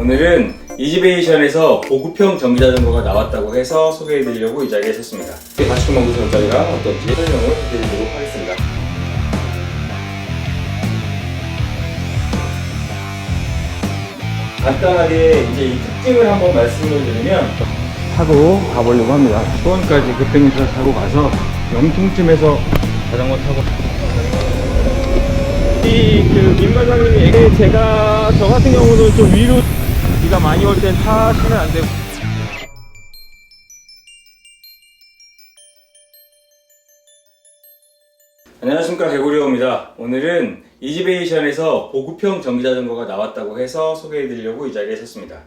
오늘은 이지베이션에서 보급형 전기자전거가 나왔다고 해서 소개해드리려고 이 자리에 섰습니다. 49만 9천 원짜리가 어떤지 설명을 해드리도록 하겠습니다. 간단하게 이제 이 특징을 한번 말씀을 드리면 타고 가보려고 합니다. 수원까지 급행해서 타고 가서 영통쯤에서 자전거 타고 이그 민과장님이 얘기 제가 저 같은 경우는 좀 위로 비가 많이 올 땐 타시면 안 되고 안녕하십니까 개구리호입니다. 오늘은 이지베이션에서 보급형 전기자전거가 나왔다고 해서 소개해드리려고 이 자리에 섰습니다.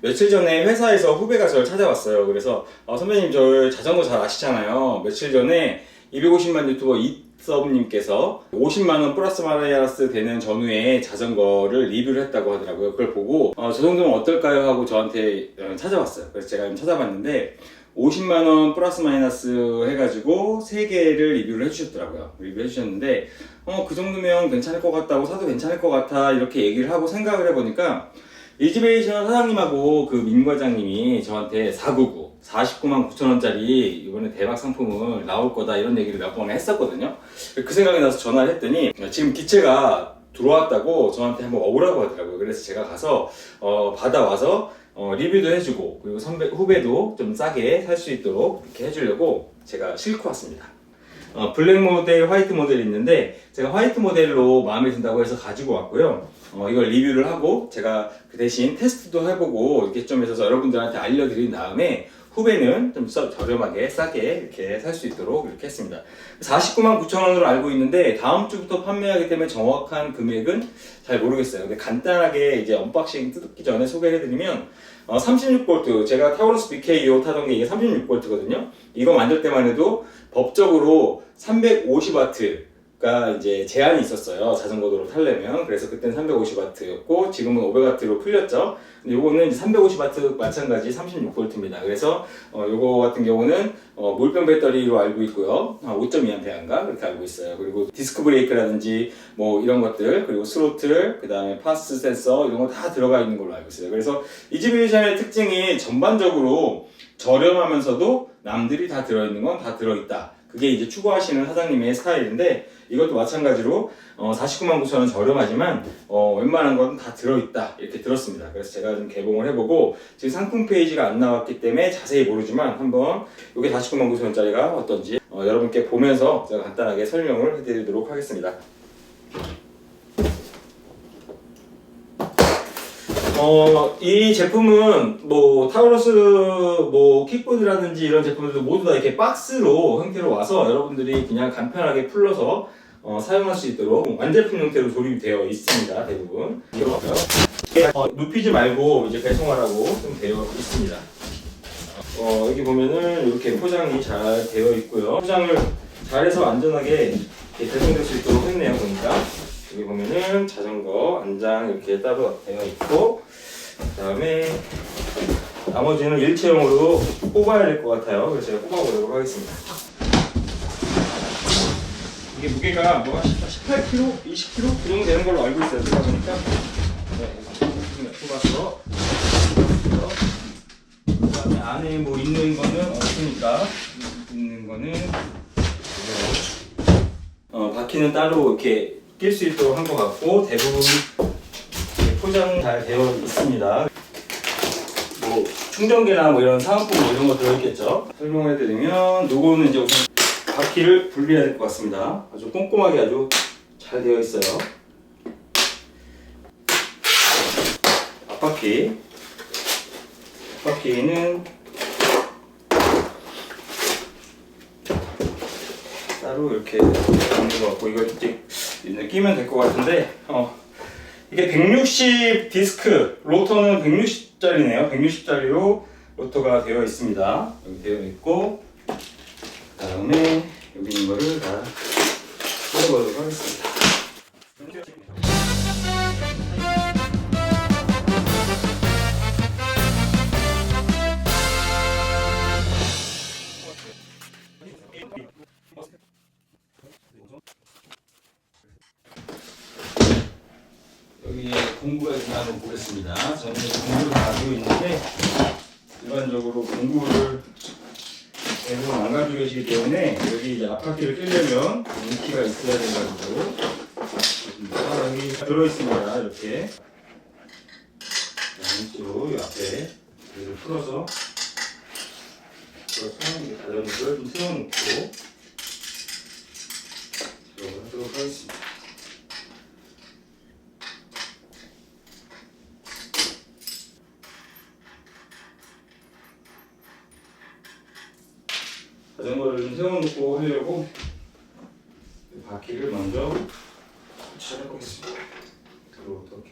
며칠 전에 회사에서 후배가 저를 찾아왔어요. 그래서 어, 선배님 저 자전거 잘 아시잖아요. 며칠 전에 250만 유튜버 이 섭님께서 50만 원 플러스 마이너스 되는 전후에 자전거를 리뷰를 했다고 하더라고요. 그걸 보고 어, 저 정도면 어떨까요 하고 저한테 어, 찾아왔어요. 그래서 제가 좀 찾아봤는데 50만 원 플러스 마이너스 해가지고 3개를 리뷰를 해주셨더라고요. 리뷰해 주셨는데 어 그 정도면 괜찮을 것 같다고 사도 괜찮을 것 같아 이렇게 얘기를 하고 생각을 해보니까 이지베이션 사장님하고 그 민 과장님이 저한테 499, 49만 9천 원짜리 이번에 대박 상품을 나올 거다 이런 얘기를 몇 번 했었거든요. 그 생각이 나서 전화를 했더니 지금 기체가 들어왔다고 저한테 한번 오라고 하더라고요. 그래서 제가 가서 어, 받아와서 어, 리뷰도 해주고 그리고 선배 후배도 좀 싸게 살 수 있도록 이렇게 해주려고 제가 싣고 왔습니다. 어, 블랙 모델, 화이트 모델이 있는데 제가 화이트 모델로 마음에 든다고 해서 가지고 왔고요. 어, 이걸 리뷰를 하고 제가 그 대신 테스트도 해보고 이렇게 좀 해서 여러분들한테 알려드린 다음에 후배는 좀 써- 저렴하게 싸게 이렇게 살 수 있도록 이렇게 했습니다. 49만 9천 원으로 알고 있는데 다음 주부터 판매하기 때문에 정확한 금액은 잘 모르겠어요. 근데 간단하게 이제 언박싱 뜯기 전에 소개해드리면 어, 36V 제가 타우루스 BK2 타던 게 이게 36V거든요. 이거 만들 때만 해도 법적으로 350W 가 이제 제한이 있었어요. 자전거 도로 타려면. 그래서 그땐 350W였고 지금은 500W로 풀렸죠. 근데 요거는 350W 마찬가지 36V입니다. 그래서 어, 요거 같은 경우는 어, 물병 배터리로 알고 있고요. 5.2A인가 그렇게 알고 있어요. 그리고 디스크 브레이크라든지 뭐 이런 것들 그리고 스로틀 그 다음에 파스 센서 이런 거 다 들어가 있는 걸로 알고 있어요. 그래서 이지비션의 특징이 전반적으로 저렴하면서도 남들이 다 들어있는 건 다 들어있다. 그게 이제 추구하시는 사장님의 스타일인데 이것도 마찬가지로 어, 49만 9천 원 저렴하지만 어, 웬만한 건 다 들어있다 이렇게 들었습니다. 그래서 제가 좀 개봉을 해보고 지금 상품 페이지가 안 나왔기 때문에 자세히 모르지만 한번 이게 49만 9천 원짜리가 어떤지 어, 여러분께 보면서 제가 간단하게 설명을 해드리도록 하겠습니다. 어, 이 제품은 뭐 타우러스 뭐 킥보드라든지 이런 제품들도 모두 다 이렇게 박스로 형태로 와서 여러분들이 그냥 간편하게 풀러서 어, 사용할 수 있도록 완제품 형태로 조립이 되어 있습니다 대부분 이거고요. 어, 눕히지 말고 이제 배송하라고 좀 되어 있습니다. 어, 여기 보면은 이렇게 포장이 잘 되어 있고요. 포장을 잘해서 안전하게 배송될 수 있도록 했네요 보니까. 여기 보면은 자전거 안장 이렇게 따로 되어 있고 그다음에 나머지는 일체형으로 뽑아야 될 것 같아요. 그래서 제가 뽑아보도록 하겠습니다. 이게 무게가 뭐 18kg, 20kg 그 정도 되는 걸로 알고 있어요. 제가 보니까 네, 뽑아서 그다음에 안에 뭐 있는 거는 없으니까 있는 거는. 어, 바퀴는 따로 이렇게 낄 수 있도록 한 것 같고 대부분 포장 잘 되어 있습니다. 뭐 충전기나 뭐 이런 사은품 뭐 이런 거 들어있겠죠. 설명해드리면 요거는 이제 우선 바퀴를 분리해야 될 것 같습니다. 아주 꼼꼼하게 아주 잘 되어 있어요. 앞바퀴 앞바퀴는 따로 이렇게 있는 것 같고 이거 이제 끼면 될 것 같은데 어 이게 160 디스크 로터는 160짜리네요 160짜리로 로터가 되어 있습니다 여기 되어 있고 그 다음에 여기 있는 거를 다 뜯어보도록 하겠습니다 공구가 있나 한번 보겠습니다. 저는 공구를 가지고 있는데 일반적으로 공구를 계속 안 가지고 계시기 때문에 여기 이제 앞바퀴를 끼려면 인기가 있어야 돼가지고 아, 여기 들어있습니다. 이렇게 왼쪽 이 앞에 이를 풀어서 풀어서 이렇게 자전거를 좀 세워놓고 작업을 하도록 하겠습니다. 자전거를 좀 세워놓고 하려고 이 바퀴를 먼저 설치해 보겠습니다. 들어부터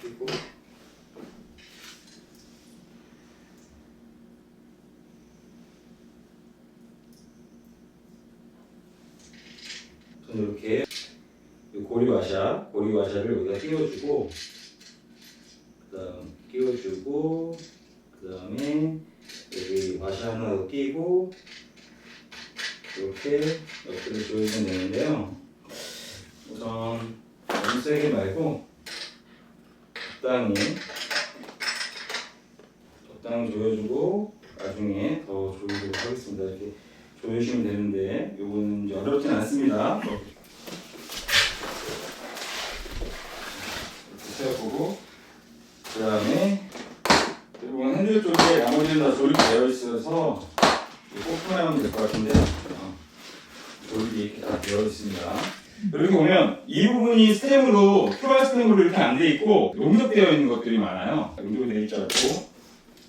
저는 이렇게 이 고리 와샤, 고리 와샤를 여기다 끼워주고 그다음 끼워주고 그 다음에 여기 와샤 하나 더 끼고 이렇게 옆으로 조이면 되는데요. 우선 너무 세게 말고 적당히 적당히 조여주고 나중에 더 조이도록 하겠습니다. 이렇게 조여주시면 되는데 이거는 어렵진 않습니다. 이렇게 세워보고 그 다음에 이건 핸들 쪽에 나머지는 다 조립되어 있어서 꼽기만 하면 될 것 같은데 어, 조립이 이렇게 다 되어 있습니다. 여기 보면 이 부분이 스템으로 QR 스템으로 이렇게 안 돼 있고 용접되어 있는 것들이 많아요. 용접되어 있지 않고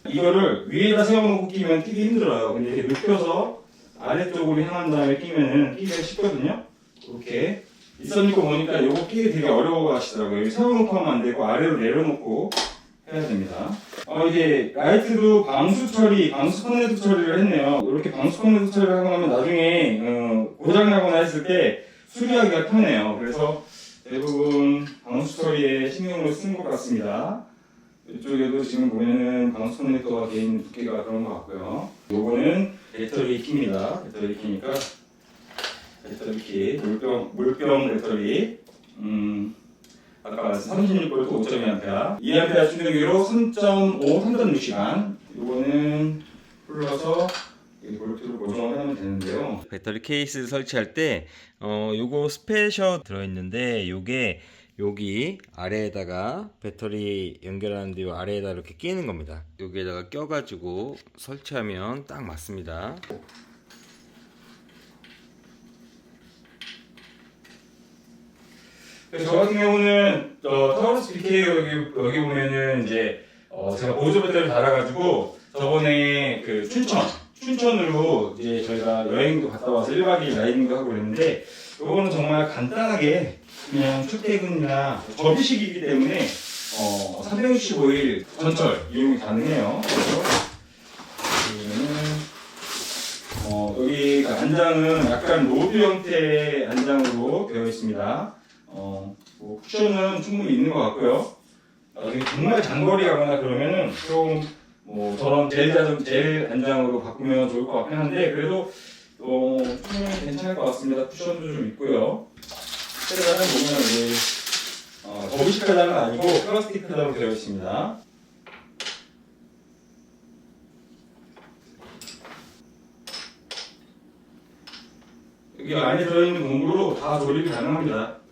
이거를 위에다 세워놓고 끼면 끼기 힘들어요. 근데 이렇게 눕혀서 아래쪽으로 향한 다음에 끼면은 끼기가 쉽거든요. 이렇게 있었니까 보니까 이거 끼기 되게 어려워 하시더라고요. 세워놓고 하면 안 되고 아래로 내려놓고 해야 됩니다. 어, 이제 라이트도 방수 처리, 방수 커넥트 처리를 했네요. 이렇게 방수 커넥트 처리를 하고 나면 나중에 어, 고장나거나 했을 때 수리하기가 편해요. 그래서 대부분 방수 처리에 신경을 쓰는 것 같습니다. 이쪽에도 지금 보면은 방수 커넥터가 개인 두께가 그런 것 같고요. 요거는 배터리 키입니다. 배터리 키니까 배터리 키, 물병, 물병 배터리. 음, 아까 36V 5.2A 2A 충전기로 3.5, 3.6시간 요거는 풀러서 이 볼트를 고정을 하면 되는데요. 배터리 케이스 설치할 때 어, 요거 스페셜 들어있는데 요게 여기 아래에다가 배터리 연결하는데 요 아래에다 이렇게 끼는 겁니다. 여기에다가 껴가지고 설치하면 딱 맞습니다. 그래서 저 같은 경우는 어, 타우루스 BK 여기, 여기 보면은 이제 어, 제가 보조 배터리를 달아가지고 저번에 그 춘천 춘천으로 이제 저희가 여행도 갔다 와서 1박 2일 라이딩도 하고 그랬는데 이거는 정말 간단하게 그냥 출퇴근이나 접이식이기 때문에 어, 365일 전철 이용이 가능해요. 어, 여기 안장은 약간 로드 형태의 안장으로 되어 있습니다. 어, 뭐 쿠션은 충분히 있는 것 같고요. 어, 이게 정말 장거리 가거나 그러면은 좀 뭐 저런 젤 자전 젤 안장으로 바꾸면 좋을 것 같긴 한데 그래도 어, 괜찮을 것 같습니다. 쿠션도 좀 있고요. 페달은 보면 이제 어, 접이식 페달은 아니고 플라스틱 페달로 되어 있습니다. 여기 안에 들어있는 공구로 다 조립이 가능합니다.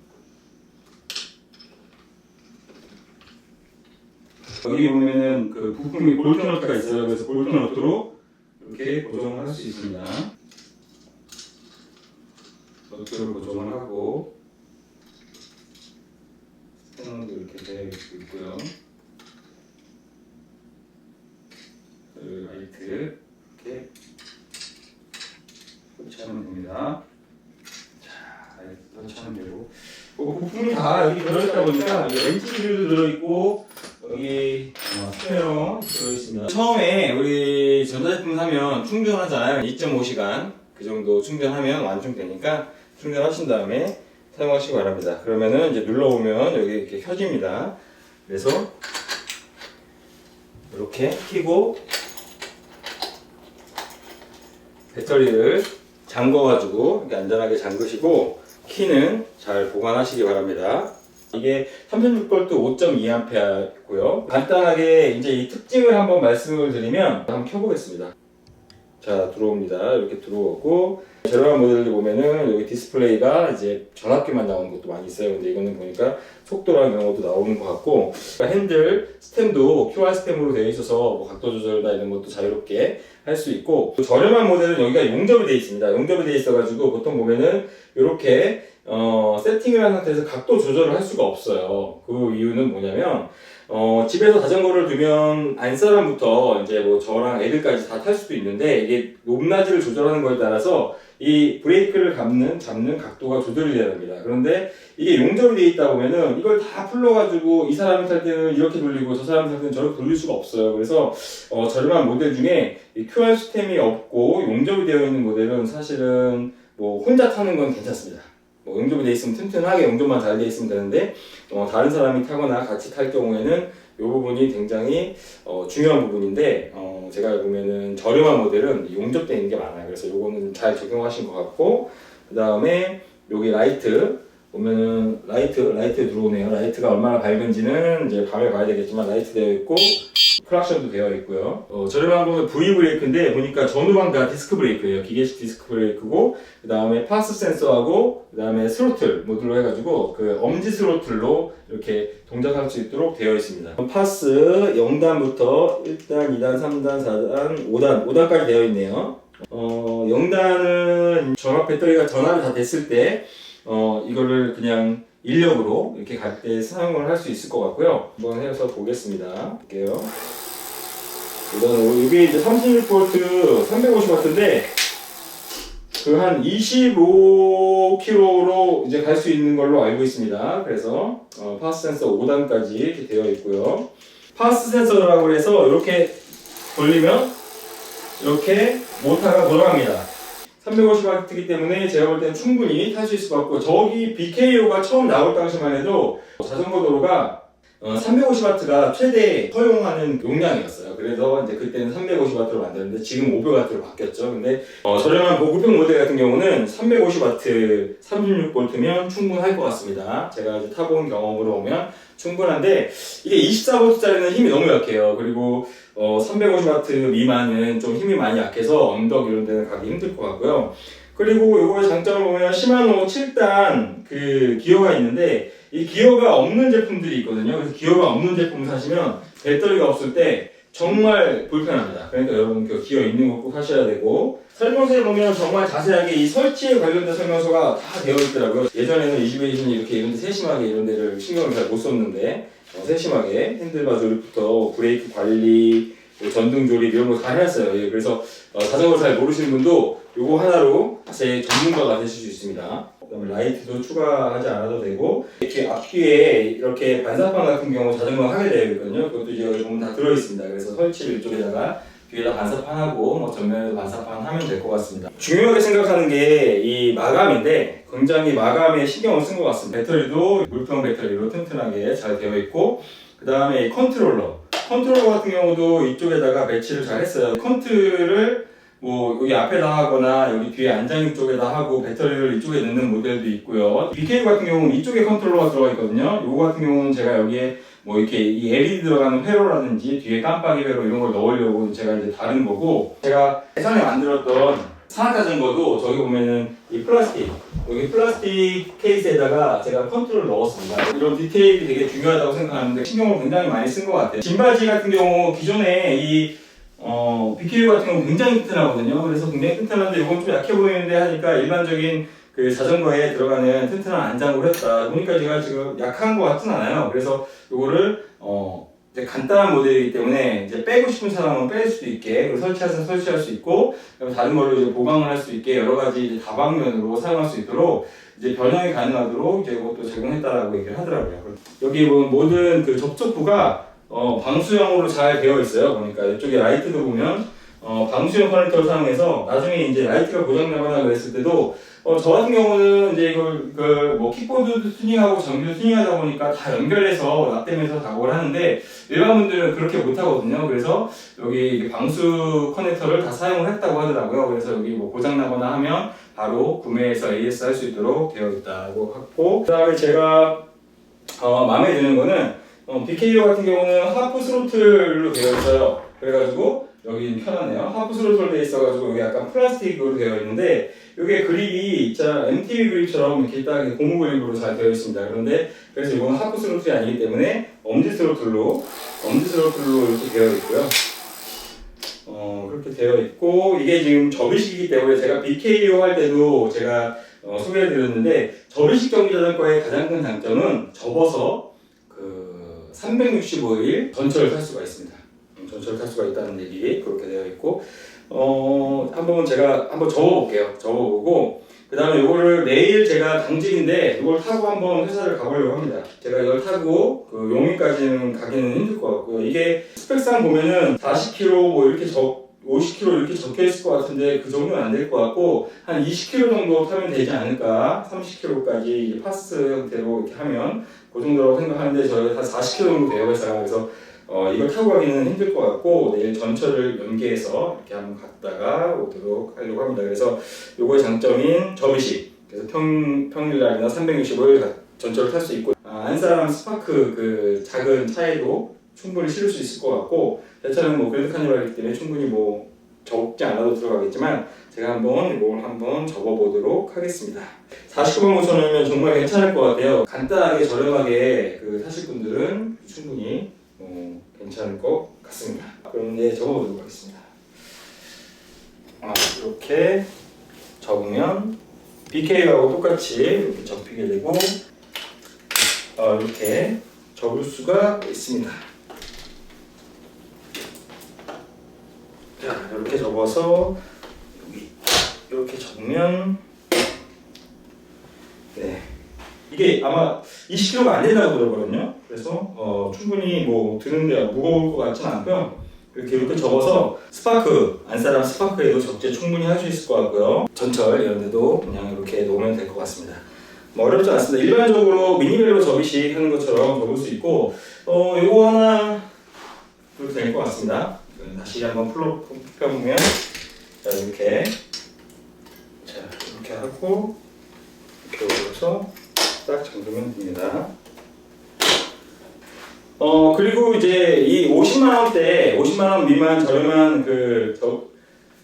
여기 보면은 그 부품이 볼트 너트가 있어요. 그래서 볼트 너트로 이렇게 고정을 할 수 있습니다. 너트로 고정을 하고 스테너도 이렇게 되어 있고요. 그 라이트 이렇게 설치하면 됩니다. 자, 라이트 설치하면 되고 뭐 부품이 다 여기 들어있다 보니까 렌치도 들어있고 여기 어, 스페어 들어있습니다. 처음에 우리 전자제품 사면 충전하잖아요. 2.5시간 그 정도 충전하면 완충되니까 충전하신 다음에 사용하시기 바랍니다. 그러면은 이제 눌러보면 여기 이렇게 켜집니다. 그래서 이렇게 켜고 배터리를 잠궈가지고 안전하게 잠그시고 키는 잘 보관하시기 바랍니다. 이게 36V 5.2A고요. 간단하게 이제 이 특징을 한번 말씀을 드리면 한번 켜보겠습니다. 자 들어옵니다. 이렇게 들어오고 제로한 모델들 보면은 여기 디스플레이가 이제 전압기만 나오는 것도 많이 있어요. 근데 이거는 보니까 속도랑 이런 것도 나오는 것 같고 그러니까 핸들 스템도 QR 스템으로 되어 있어서 뭐 각도 조절이나 이런 것도 자유롭게 할 수 있고 저렴한 모델은 여기가 용접이 되어 있습니다. 용접이 되어 있어가지고 보통 보면은 이렇게 어, 세팅을 한 상태에서 각도 조절을 할 수가 없어요. 그 이유는 뭐냐면 어, 집에서 자전거를 두면 안 사람부터 이제 뭐 저랑 애들까지 다 탈 수도 있는데 이게 높낮이를 조절하는 거에 따라서 이 브레이크를 잡는 잡는 각도가 조절이 돼야 됩니다. 그런데 이게 용접이 돼 있다 보면은 이걸 다 풀러가지고 이 사람이 탈 때는 이렇게 돌리고 저 사람이 탈 때는 저렇게 돌릴 수가 없어요. 그래서 어, 저렴한 모델 중에 이 QR 시스템이 없고 용접이 되어 있는 모델은 사실은 뭐 혼자 타는 건 괜찮습니다. 뭐 용접이 돼 있으면 튼튼하게 용접만 잘 돼 있으면 되는데 어, 다른 사람이 타거나 같이 탈 경우에는 이 부분이 굉장히 어, 중요한 부분인데 어, 제가 보면은 저렴한 모델은 용접되어 있는 게 많아요. 그래서 이거는 잘 적용하신 것 같고 그 다음에 여기 라이트 보면은 라이트 라이트 들어오네요. 라이트가 얼마나 밝은지는 이제 밤에 봐야 되겠지만 라이트 되어 있고 클락션도 되어 있고요. 어, 저렴한 거는 V 브레이크인데 보니까 전후방 다 디스크 브레이크예요. 기계식 디스크 브레이크고 그 다음에 파스 센서하고 그 다음에 스로틀 모듈로 해가지고 그 엄지 스로틀로 이렇게 동작할 수 있도록 되어 있습니다. 파스 0단부터 1단, 2단, 3단, 4단, 5단, 5단까지 되어 있네요. 어, 0단은 전압 배터리가 전압이 다 됐을 때 어, 이거를 그냥 인력으로 이렇게 갈 때 사용을 할 수 있을 것 같고요. 한번 해서 보겠습니다. 볼게요. 이거는 이게 이제 36V 350W인데 그 한 25km로 이제 갈 수 있는 걸로 알고 있습니다. 그래서 어, 파스 센서 5단까지 이렇게 되어 있고요. 파스 센서라고 해서 이렇게 돌리면 이렇게 모터가 돌아갑니다. 350W이기 때문에 제가 볼 때는 충분히 탈 수 있을 것 같고 저기 BKO가 처음 나올 당시만 해도 자전거 도로가 350W가 최대 허용하는 용량이었어요. 그래서 이제 그때는 350W로 만들었는데 지금 500W로 바뀌었죠. 근데 어, 저렴한 보급형 모델 같은 경우는 350W 36V면 충분할 것 같습니다. 제가 이제 타본 경험으로 보면 충분한데 이게 24V짜리는 힘이 너무 약해요. 그리고 어, 350W 미만은 좀 힘이 많이 약해서 언덕 이런 데는 가기 힘들 것 같고요. 그리고 이거의 장점을 보면 시마노 7단 그 기어가 있는데 이 기어가 없는 제품들이 있거든요. 그래서 기어가 없는 제품 사시면 배터리가 없을 때 정말 불편합니다. 그러니까 여러분 그 기어 있는 거 꼭 하셔야 되고 설명서에 보면 정말 자세하게 이 설치에 관련된 설명서가 다 되어 있더라고요. 예전에는 이지베이션이 이렇게 이런 데 세심하게 이런 데를 신경을 잘 못 썼는데 어, 세심하게 핸들바 조립부터 브레이크 관리 뭐 전등 조립 이런 거 다 해놨어요. 예, 그래서 어, 자전거 잘 모르시는 분도 요거 하나로 제 전문가가 되실 수 있습니다. 라이트도 추가하지 않아도 되고 이렇게 앞뒤에 이렇게 반사판 같은 경우 자전거 하게 되어 있거든요. 그것도 이제 여기 보면 다 들어 있습니다. 그래서 설치를 이쪽에다가 뒤에다 반사판하고 뭐 전면에도 반사판 하면 될 것 같습니다. 중요하게 생각하는 게 이 마감인데 굉장히 마감에 신경을 쓴 것 같습니다. 배터리도 물평 배터리로 튼튼하게 잘 되어 있고 그 다음에 컨트롤러 컨트롤러 같은 경우도 이쪽에다가 배치를 잘 했어요. 컨트를 뭐 여기 앞에다 하거나 여기 뒤에 안장식 쪽에다 하고 배터리를 이쪽에 넣는 모델도 있고요. BK 같은 경우는 이쪽에 컨트롤러가 들어가 있거든요. 요거 같은 경우는 제가 여기에 뭐 이렇게 이 LED 들어가는 회로라든지 뒤에 깜빡이 회로 이런 걸 넣으려고 제가 이제 다른 거고 제가 예전에 만들었던 산악 자전거도 저기 보면은 이 플라스틱 여기 플라스틱 케이스에다가 제가 컨트롤을 넣었습니다. 이런 디테일이 되게 중요하다고 생각하는데 신경을 굉장히 많이 쓴 것 같아요. 짐바지 같은 경우 기존에 이 어, BKU 같은 경우 굉장히 튼튼하거든요. 그래서 굉장히 튼튼한데 이건 좀 약해 보이는데 하니까 일반적인 그 자전거에 들어가는 튼튼한 안장으로 했다. 보니까 제가 지금 약한 것 같진 않아요. 그래서 이거를 어, 이제 간단한 모델이기 때문에 이제 빼고 싶은 사람은 뺄 수도 있게 설치해서 설치할 수 있고 다른 걸로 이제 보강을 할 수 있게 여러 가지 다방면으로 사용할 수 있도록 이제 변형이 가능하도록 이제 이것도 제공했다라고 얘기를 하더라고요. 여기 보면 모든 그 접촉부가 어, 방수형으로 잘 되어 있어요. 보니까 이쪽에 라이트도 보면 어, 방수형 커넥터를 사용해서 나중에 이제 라이트가 고장나거나 그랬을 때도 어, 저 같은 경우는 이제 이걸 그뭐 킥보드도 튜닝하고 전기도 튜닝하다 보니까 다 연결해서 납땜해서 작업을 하는데 일반 분들은 그렇게 못 하거든요. 그래서 여기 방수 커넥터를 다 사용을 했다고 하더라고요. 그래서 여기 뭐 고장 나거나 하면 바로 구매해서 AS 할 수 있도록 되어 있다고 하고 그 다음에 제가 어, 마음에 드는 거는 어, BKO 같은 경우는 하프 스로틀로 되어 있어요. 그래가지고 여기 편하네요. 하프 스로틀로 되어 있어가지고 여기 약간 플라스틱으로 되어 있는데 이게 그립이 진짜 MTB 그립처럼 이렇게 딱 고무 그립으로 잘 되어 있습니다. 그런데 그래서 이거는 하프 스로틀이 아니기 때문에 엄지 스로틀로 엄지 스로틀로 이렇게 되어 있고요. 어, 그렇게 되어 있고 이게 지금 접이식이기 때문에 제가 BKO 할 때도 제가 어, 소개해드렸는데 접이식 전기 자전거의 가장 큰 장점은 접어서 그 365일 전철을 탈 수가 있습니다. 음, 전철을 탈 수가 있다는 얘기 그렇게 되어 있고 어 한번 제가 한번 접어볼게요. 접어보고 그 다음에 이거를 내일 제가 당직인데 이걸 타고 한번 회사를 가보려고 합니다. 제가 이걸 타고 그 용인까지는 가기는 힘들 것 같고요. 이게 스펙상 보면은 40km 뭐 이렇게 적 50km 이렇게 적혀 있을 것 같은데 그 정도는 안 될 것 같고 한 20km 정도 타면 되지 않을까? 30km까지 파스 형태로 이렇게 하면 그 정도라고 생각하는데 저희 한 40km 정도 돼요 회사가 그래서 어, 이걸 타고 가기는 힘들 것 같고 내일 전철을 연계해서 이렇게 한번 갔다가 오도록 하려고 합니다. 그래서 요거의 장점인 접이식. 그래서 평, 평일날이나 365일 전철을 탈 수 있고 아, 안사람 스파크 그 작은 차에도 충분히 실을 수 있을 것 같고 제 차는 뭐 카니발이기 때문에 충분히 뭐 적지 않아도 들어가겠지만 제가 한번 이걸 한번 접어보도록 하겠습니다. 49만 5천 원이면 정말 괜찮을 것 같아요. 간단하게 저렴하게 그 타실 분들은 충분히 어, 괜찮을 것 같습니다. 그럼 이제 접어보도록 하겠습니다. 아, 이렇게 접으면 BK하고 똑같이 이렇게 접히게 되고 어, 이렇게 접을 수가 있습니다. 자, 이렇게 접어서 이렇게 접으면 네 이게 아마 20kg가 안 된다고 그러거든요. 그래서 어, 충분히 뭐 드는데 무거울 것 같지는 않고요. 이렇게 이렇게 접어서 스파크 안사람 스파크에도 적재 충분히 할 수 있을 것 같고요. 전철 이런 데도 그냥 이렇게 놓으면 될 것 같습니다. 뭐 어렵지 않습니다. 일반적으로 미니벨로 접이식 하는 것처럼 접을 수 있고 어 요거 하나 그렇게 될 것 같습니다. 다시 한번 풀어 펴보면 자 이렇게 자 이렇게 하고 이렇게 올려서 딱 잠그면 됩니다. 어 그리고 이제 이 50만 원대 50만 원 미만 저렴한 그 저,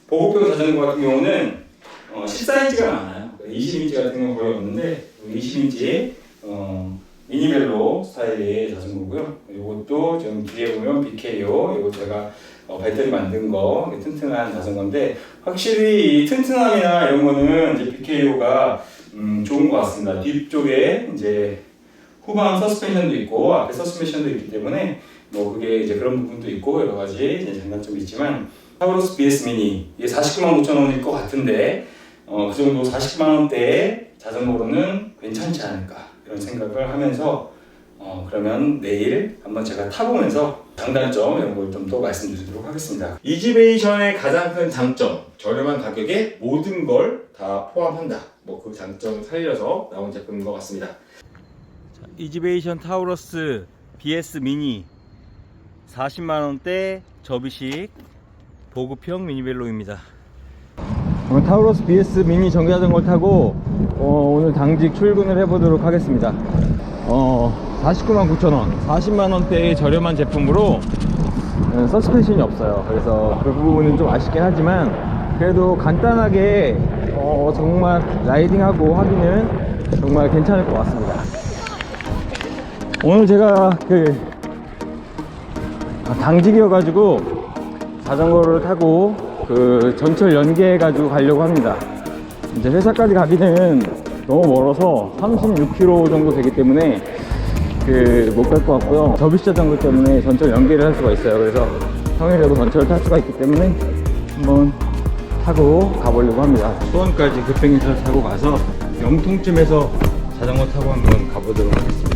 보급형 자전거 같은 경우는 어, 14인치가 많아요. 20인치 같은 경우 거의 없는데 20인치 어, 미니벨로 스타일의 자전거고요. 이것도 지금 뒤에 보면 BKO 이거 제가 어, 배터리 만든 거 튼튼한 자전거인데 확실히 이 튼튼함이나 이런 거는 이제 BKO가 음, 좋은 것 같습니다. 뒤쪽에 이제 후방 서스펜션도 있고 앞에 서스펜션도 있기 때문에 뭐 그게 이제 그런 부분도 있고 여러 가지 이제 장단점이 있지만 타우로스 BS 미니 이게 49만 5천 원일 것 같은데 어, 그 정도 40만 원대의 자전거로는 괜찮지 않을까 이런 생각을 하면서 어, 그러면 내일 한번 제가 타보면서 장단점 이런 걸 좀 더 말씀드리도록 하겠습니다. 이지베이션의 가장 큰 장점 저렴한 가격에 모든 걸 다 포함한다. 뭐 그 장점을 살려서 나온 제품인 것 같습니다. 이지베이션 타우러스 BS 미니 40만 원대 접이식 보급형 미니벨로입니다. 타우러스 BS 미니 전기자전거 타고 어, 오늘 당직 출근을 해보도록 하겠습니다. 어, 49만 9천 원, 40만 원대의 저렴한 제품으로 어, 서스펜션이 없어요. 그래서 그 부분은 좀 아쉽긴 하지만 그래도 간단하게 어, 정말 라이딩하고 하기는 정말 괜찮을 것 같습니다. 오늘 제가 그 아, 당직이어가지고 자전거를 타고 그 전철 연계해가지고 가려고 합니다. 이제 회사까지 가기는 너무 멀어서 36km 정도 되기 때문에 그 못 갈 것 같고요. 접이식 자전거 때문에 전철 연계를 할 수가 있어요. 그래서 평일에도 전철을 탈 수가 있기 때문에 한번 타고 가보려고 합니다. 수원까지 급행해서 타고 가서 영통쯤에서 자전거 타고 한번 가보도록 하겠습니다.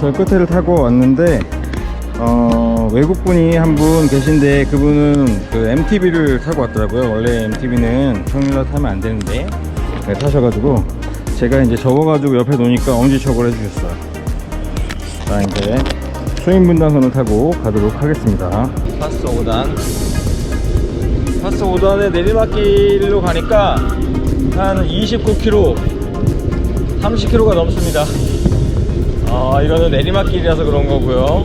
전철 끝에를 타고 왔는데 어, 외국분이 한 분 계신데 그분은 그 MTB를 타고 왔더라고요. 원래 MTB는 평일날 타면 안 되는데 네, 타셔가지고 제가 이제 접어가지고 옆에 놓으니까 엄지척을 해주셨어요. 자 이제 수인분당선을 타고 가도록 하겠습니다. 파스 5단 파스 5단에 내리막길로 가니까 한 29km 30km가 넘습니다. 아 이거는 내리막길이라서 그런 거고요.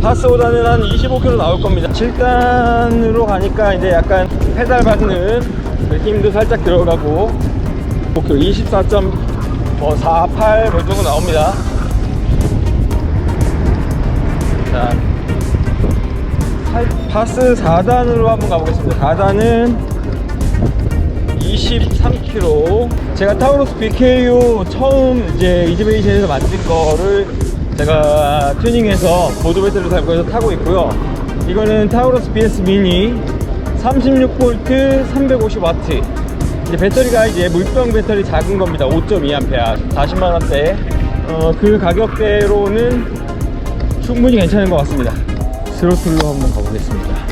파스 5단은 한 25km 나올 겁니다. 7단으로 가니까 이제 약간 페달 그 힘도 살짝 들어가고 24.48뭐 정도 나옵니다. 자, 파- 파스 4단으로 한번 가보겠습니다. 4단은 23km. 제가 타우로스 BKU 처음 이제 이지베이션에서 만든 거를 제가 튜닝해서 보드 배터리를 달고 해서 타고 있고요. 이거는 타우로스 BS 미니 36V 350W. 이제 배터리가 이제 물병 배터리 작은 겁니다. 5.2A 40만 원대. 어, 그 가격대로는 충분히 괜찮은 것 같습니다. 스로틀로 한번 가보겠습니다.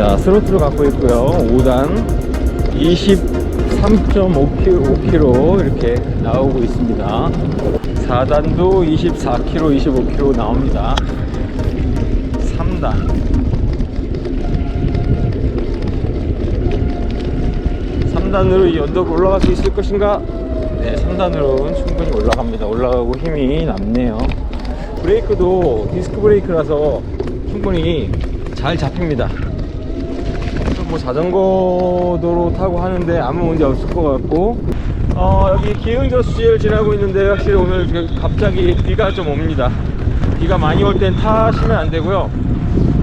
자, 스로틀로 갖고 있고요. 5단 23.5kg 이렇게 나오고 있습니다. 4단도 24kg, 25kg 나옵니다. 3단 3단으로 이 언덕 올라갈 수 있을 것인가? 네, 3단으로는 충분히 올라갑니다. 올라가고 힘이 남네요. 브레이크도 디스크 브레이크라서 충분히 잘 잡힙니다. 뭐 자전거 도로 타고 하는데 아무 문제 없을 것 같고 어, 여기 기흥저수지를 지나고 있는데 확실히 오늘 그 갑자기 비가 좀 옵니다. 비가 많이 올 땐 타시면 안 되고요.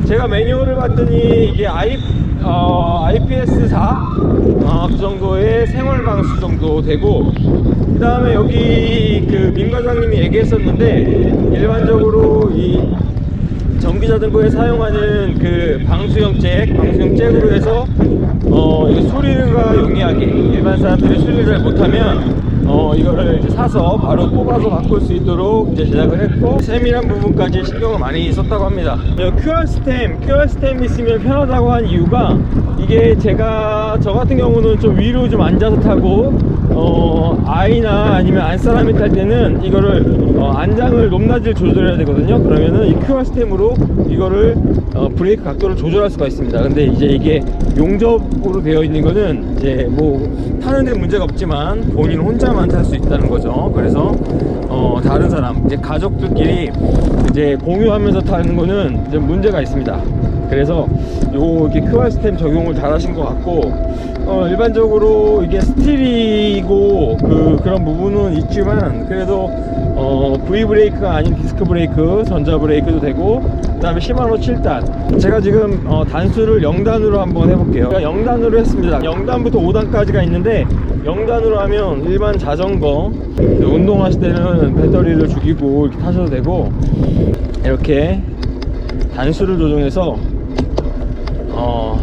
제가 매뉴얼을 봤더니 이게 I, 어, IPS4 어, 그 정도의 생활 방수 정도 되고 그 다음에 여기 그 민 과장님이 얘기했었는데 일반적으로 이 전기 자전거에 사용하는 그 방수형 잭, 방수형 잭으로 해서 어 수리가 용이하게 일반 사람들이 수리를 잘 못하면 어 이거를 이제 사서 바로 뽑아서 바꿀 수 있도록 이제 제작을 했고 세밀한 부분까지 신경을 많이 썼다고 합니다. 이 QR 스탬, QR 스탬 있으면 편하다고 한 이유가 이게 제가 저 같은 경우는 좀 위로 좀 앉아서 타고 어 아이나 아니면 안 사람이 탈 때는 이거를 어, 안장을 높낮이를 조절해야 되거든요. 그러면은 이 QR 스탬으로 이거를 어, 브레이크 각도를 조절할 수가 있습니다. 근데 이제 이게 용접으로 되어 있는 거는 이제 뭐 타는데 문제가 없지만 본인 혼자만 탈 수 있다는 거죠. 그래서 어, 다른 사람 이제 가족들끼리 이제 공유하면서 타는 거는 이제 문제가 있습니다. 그래서 요 이렇게 QR 스탬 적용을 잘 하신 것 같고 어, 일반적으로 이게 스틸이고 그 그런 부분은 있지만 그래도 어, V 브레이크가 아닌 디스크 브레이크, 전자 브레이크도 되고 그 다음에 시마노 7단. 제가 지금 어, 단수를 0단으로 한번 해볼게요. 제가 0단으로 했습니다. 0단부터 5단까지가 있는데 0단으로 하면 일반 자전거 운동하실 때는 배터리를 죽이고 이렇게 타셔도 되고 이렇게 단수를 조정해서 어,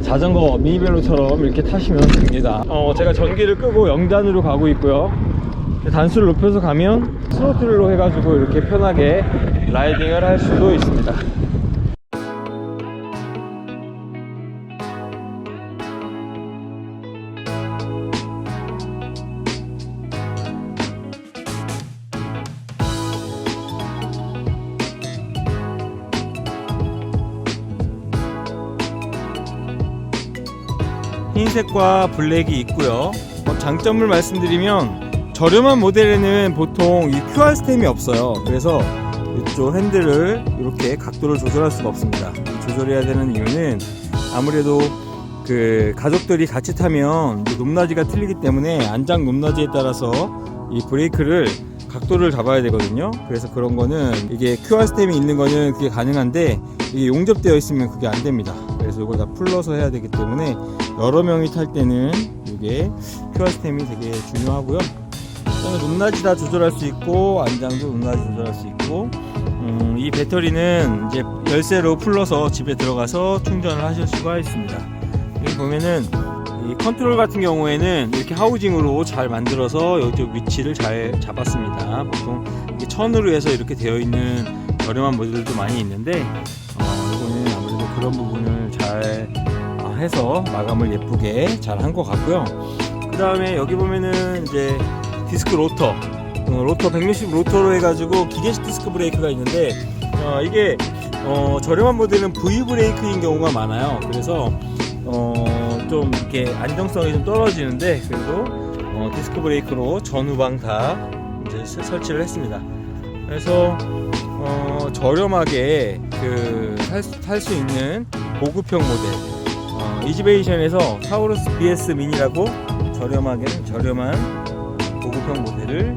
자전거 미니벨로처럼 이렇게 타시면 됩니다. 어, 제가 전기를 끄고 0단으로 가고 있고요. 단수를 높여서 가면 스로틀로 해가지고 이렇게 편하게 라이딩을 할 수도 있습니다. 흰색과 블랙이 있고요. 어, 장점을 말씀드리면 저렴한 모델에는 보통 이 QR 스탬이 없어요. 그래서 이쪽 핸들을 이렇게 각도를 조절할 수가 없습니다. 조절해야 되는 이유는 아무래도 그 가족들이 같이 타면 높낮이가 틀리기 때문에 안장 높낮이에 따라서 이 브레이크를 각도를 잡아야 되거든요. 그래서 그런 거는 이게 QR 스탬이 있는 거는 그게 가능한데 이게 용접되어 있으면 그게 안 됩니다. 그래서 이걸 다 풀러서 해야 되기 때문에 여러 명이 탈 때는 이게 스탬이 되게 중요하고요. 그다음에 높낮이 다 조절할 수 있고 안장도 높낮이 조절할 수 있고 음, 이 배터리는 이제 열쇠로 풀러서 집에 들어가서 충전을 하실 수가 있습니다. 여기 보면은 이 컨트롤 같은 경우에는 이렇게 하우징으로 잘 만들어서 이쪽 위치를 잘 잡았습니다. 보통 이게 천으로 해서 이렇게 되어 있는 저렴한 모델들도 많이 있는데 어, 이거는 아무래도 그런 부분을 잘 어, 해서 마감을 예쁘게 잘 한 것 같고요. 그 다음에 여기 보면은 이제 디스크 로터, 어, 로터 160 로터로 해가지고 기계식 디스크 브레이크가 있는데 어, 이게 어, 저렴한 모델은 V 브레이크인 경우가 많아요. 그래서 어, 좀 이렇게 안정성이 좀 떨어지는데 그래도 어, 디스크 브레이크로 전후방 다 이제 설- 설치를 했습니다. 그래서 어, 저렴하게 그 탈 수 있는 고급형 모델 어, 이지베이션에서 사우루스 BS 미니라고 저렴하게 저렴한 고급형 모델을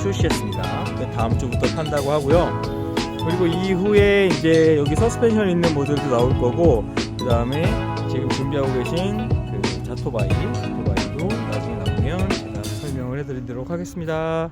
출시했습니다. 그 다음 주부터 판다고 하고요. 그리고 이후에 이제 여기 서스펜션 있는 모델도 나올 거고 그 다음에 지금 준비하고 계신 그 자토바이, 자토바이도 나중에 나오면 제가 설명을 해드리도록 하겠습니다.